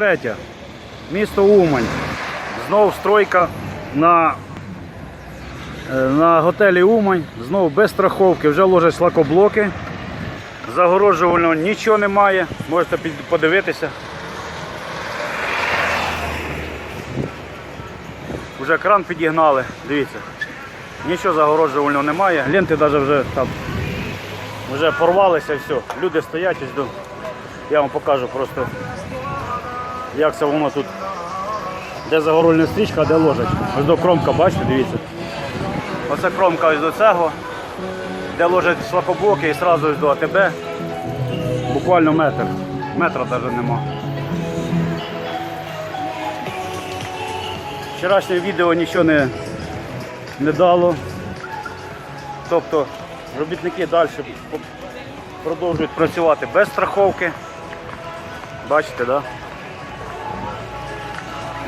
23. Місто Умань. Знов стройка на, е, на готелі Умань. Знов без страховки. Вже ложать шлакоблоки. Загороджувального нічого немає. Можете подивитися. Вже кран підігнали. Дивіться. Нічого загороджувального немає. Ленти навіть вже там вже порвалися все. Люди стоять ось до. Я вам покажу просто, як це воно тут. Де загорольна стрічка, а де ложать. Ось до кромка, бачите, дивіться. Оце кромка ось до цього, де ложать шлакоблоки і одразу ось до АТБ. Буквально метр. Метра навіть нема. Вчорашнє відео нічого не, не дало. Тобто робітники далі продовжують працювати без страховки. Бачите, так? Да?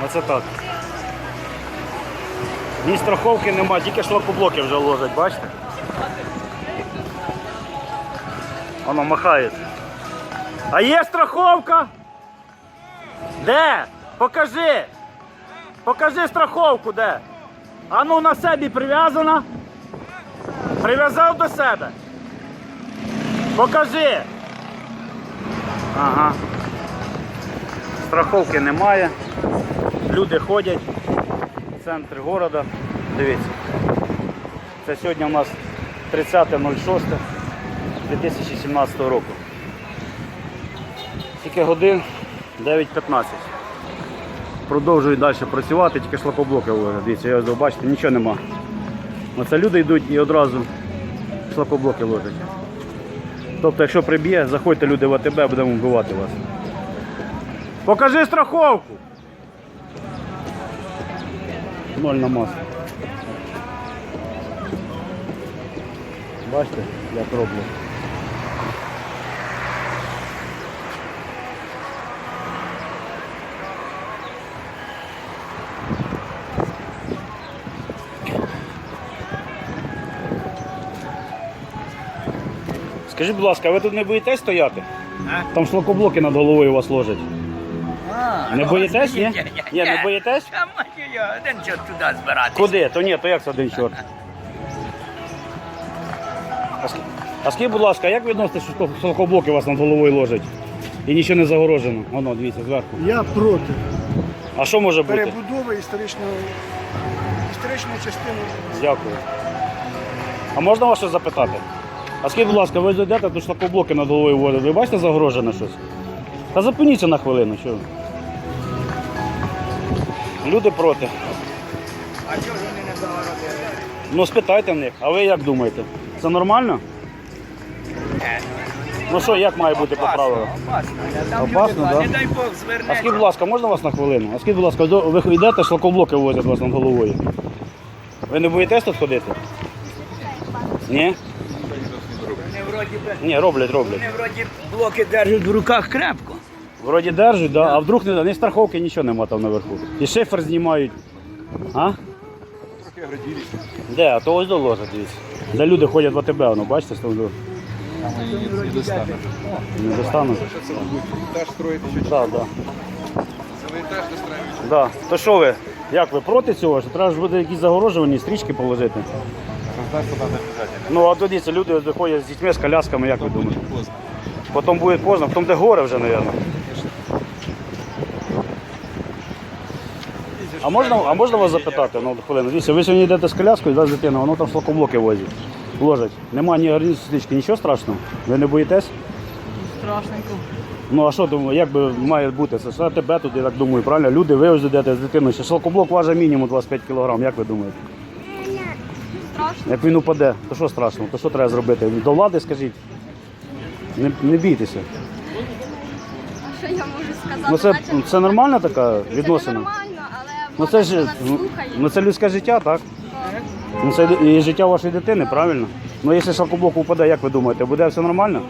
Оце так. Ні страховки нема, тільки шлакоблоки вже ложать, бачите? Воно махає. А є страховка? Де? Покажи! Покажи страховку де. А ну на себе прив'язана. Прив'язав до себе. Покажи. Ага. Страховки немає. Люди ходять. в Центр города. Дивіться. Це сьогодні у нас 30.06.2017 року. Скільки годин? 9.15. Продовжують далі працювати, тільки шлакоблоки. Дивіться, я ось бачите, нічого нема. Оце люди йдуть і одразу шлакоблоки ложать. Тобто, якщо приб'є, заходьте люди в АТБ, будемо вбивати вас. Покажи страховку. Ноль на масу. Бачите, як роблю. Скажіть, будь ласка, ви тут не боїтесь стояти? Там шлакоблоки над головою у вас ложать. Не боїтесь, ні? Ні, не боїтесь? А мать я, один чорт туди збиратися. Куди? То ні, то як це один чорт? А ск- А скажіть, будь ласка, як відноситесь, що шлакоблоки у вас над головою ложать? І нічого не загорожено. Воно, дивіться, зверху. Я проти А що може бути? перебудови історичної, історичної частини. Дякую. А можна вас щось запитати? А скажіть, будь ласка, ви зайдете, тут шлакоблоки над головою водять. Ви бачите загорожене щось? Та зупиніться на хвилину, що? ви? Люди проти. А чого ж вони не загородили? Ну спитайте в них, а ви як думаєте? Це нормально? Ну що, як має бути по правилам? Опасно. Там Опасно, люди, да? не дай Бог А звернеться. скажіть, будь ласка, можна вас на хвилину? А скажіть, будь ласка, до- ви йдете, шлакоблоки возять вас над головою. Ви не боїтесь тут ходити? Ні? Вони вроді, би- Ні, роблять, роблять. вони вроді блоки держать в руках крепко. Вроді держать, да? а вдруг не, ні страховки, нічого нема там наверху. І шифер знімають. А? Де? А то ось доложать, дивіться. Де люди ходять в АТБ, воно, бачите, що воно не достануть. Этаж строить еще Так, да. целый этаж достраивать. Да. То що ви? Як ви проти цього? Що треба ж буде якісь загорожувані стрічки положити? Раздаться надо обязательно. Ну а тоді ці люди виходять з дітьми, з колясками, як ви думаєте? Поздно. Потім буде поздно, потім де горе вже, мабуть. А можна, а можна вас запитати на хвилину? Дивіться, ви сьогодні йдете з коляскою, да, з дитиною, воно там шлакоблоки возять. Ложать. Нема ні гарні стрічки, нічого страшного. Ви не боїтесь? Страшненько. Ну а що думаю, як би має бути? Це ж тебе тут, я так думаю, правильно? Люди, ви ось йдете з дитиною. Ще шлакоблок важить мінімум 25 кг, як ви думаєте? Страшно. Як він упаде, то що страшного? То що треба зробити? До влади скажіть. Не, не бійтеся. А що я можу сказати? Ну це, Наче- це нормальна така Це відносина? нормально, Ну це ж ну, це людське життя, так? Ну це і життя вашої дитини, правильно? Ну якщо шалкоблок упаде, як ви думаєте, буде все нормально?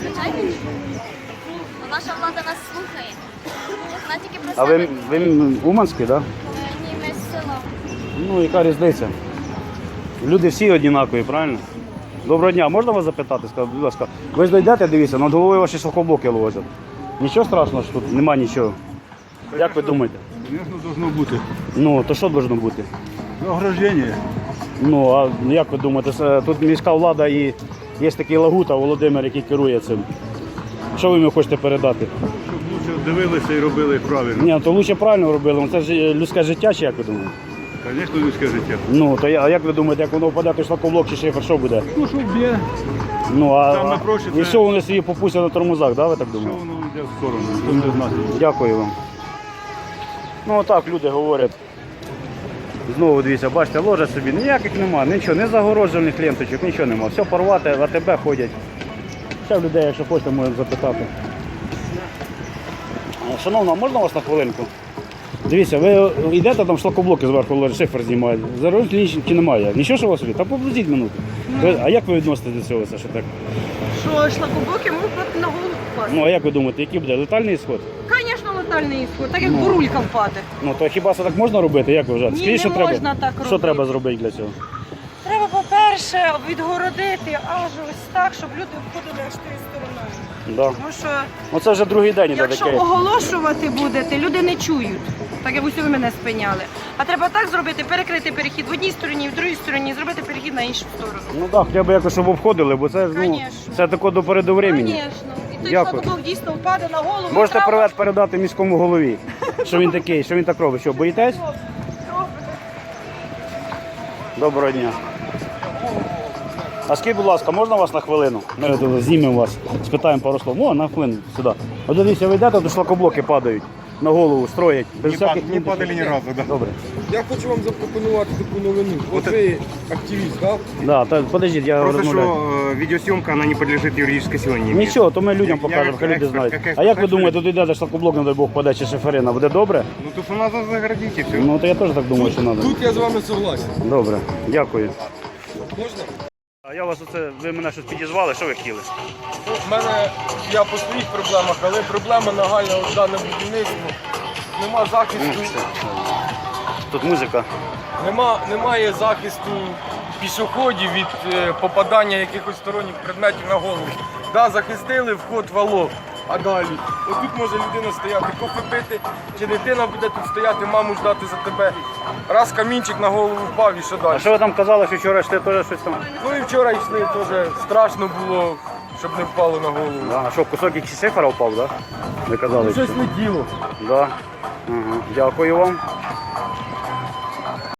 Звичайно, ні. Ну, Наша влада нас слухає. Вона тільки про А себе. ви, ви Уманський, так? Ні, ми з села. Ну яка різниця? Люди всі однакові, правильно? Доброго дня, можна вас запитати? Скажіть, будь ласка, ви ж дойдете, дивіться, над головою ваші шалкоблоки ловять. Нічого страшного, що тут нема нічого. Як ви думаєте? Звісно, должно бути. Ну, то що должно бути? Ограждення. Ну, а як ви думаєте, це- тут міська влада і є такий Лагута Володимир, який керує цим. Що ви йому хочете передати? Щоб лучше дивилися і робили правильно. Ні, то лучше правильно робили, ну, це ж е, людське життя, чи як ви думаєте? Звісно, людське життя. Ну, то я, а як ви думаєте, як воно впаде, то шлакоблок чи шифер, що буде? Ну, що б'є, Ну, а, Саме а- проще і це- все вони собі попустять на тормозах, да, ви так що думаєте? воно йде в сторону. Дякую вам. Ну отак люди говорять. Знову дивіться, бачите, ложать собі, ніяких нема, нічого, не загороджених ленточок, нічого нема. Все порвати, в АТБ ходять. Ще в людей, якщо хочете, можемо запитати. Шановна, можна вас на хвилинку? Дивіться, ви йдете там шлакоблоки зверху шифер знімають. Зараз лінічки немає. Нічого що у вас собі? Та поблизіть минуту. Ви- А як ви відноситесь до цього? Це що так? Що шлакоблоки можуть на голову впасти? Ну а як ви думаєте, який буде летальний ісход? Звісно, летальний ісход, так як бурулька впаде. Ну то хіба це так можна робити? Як ви вважаєте? Ні, не що треба? так Що треба зробити для цього? Треба, по-перше, відгородити аж ось так, щоб люди входили аж тією стороною. Да. Тому що Ну це вже другий день іде якщо таке. оголошувати будете, люди не чують. Так як усі ви мене спиняли. А треба так зробити, перекрити перехід в одній стороні, в другій стороні, зробити перехід на іншу сторону. Ну так, хоча б якось щоб обходили, бо це ну, Конечно. це тако до переду времени. Звісно. Той Дякую. шлакоблок дійсно впаде на голову. Можете треба- привет передати міському голові, що він такий, що він так робить. Що, боїтесь? Доброго дня. А скажіть, будь ласка, можна вас на хвилину? Ми знімемо вас, спитаємо пару слов. О, на хвилину сюди. От дивіться, ви йдете, то шлакоблоки падають на голову, строять. Без Не всяких пад- не падали ні разу, да. Добре. Я хочу вам запропонувати таку новину. От ви активіст, так? Да, та, подождіть, я Просто розмовляю. что э, видеосъемка, она не подлежит юридической силе. не имеет. Нічого, то ми людям Я покажемо, як хай люди експерт, знають. як А як ви думаєте, тут йде шлакоблок, не дай Бог, паде чи шиферина, буде добре? Ну тут у нас загородить и все. Ну, то я теж так думаю, що треба. Тут я з вами согласен. Добре, дякую. Можна? А я вас оце, ви мене щось підізвали, що ви хотіли? В мене я по своїх проблемах, але проблема нагальна от дане будівництво. Нема захисту, Тут музика. нема, немає захисту пішоходів від е, попадання якихось сторонніх предметів на голову. Да, захистили вход валок. А далі, отут може людина стояти, кофе пити, чи дитина буде тут стояти, маму ждати за тебе. Раз камінчик на голову впав і що далі. А що ви там казали, що вчора йшли теж щось там? Ну і вчора йшли, теж страшно було, щоб не впало на голову. Да, а що, кусок якийсь шифера впав, так? Да? Ви казали. Щось не діло. Да. Угу. Дякую вам.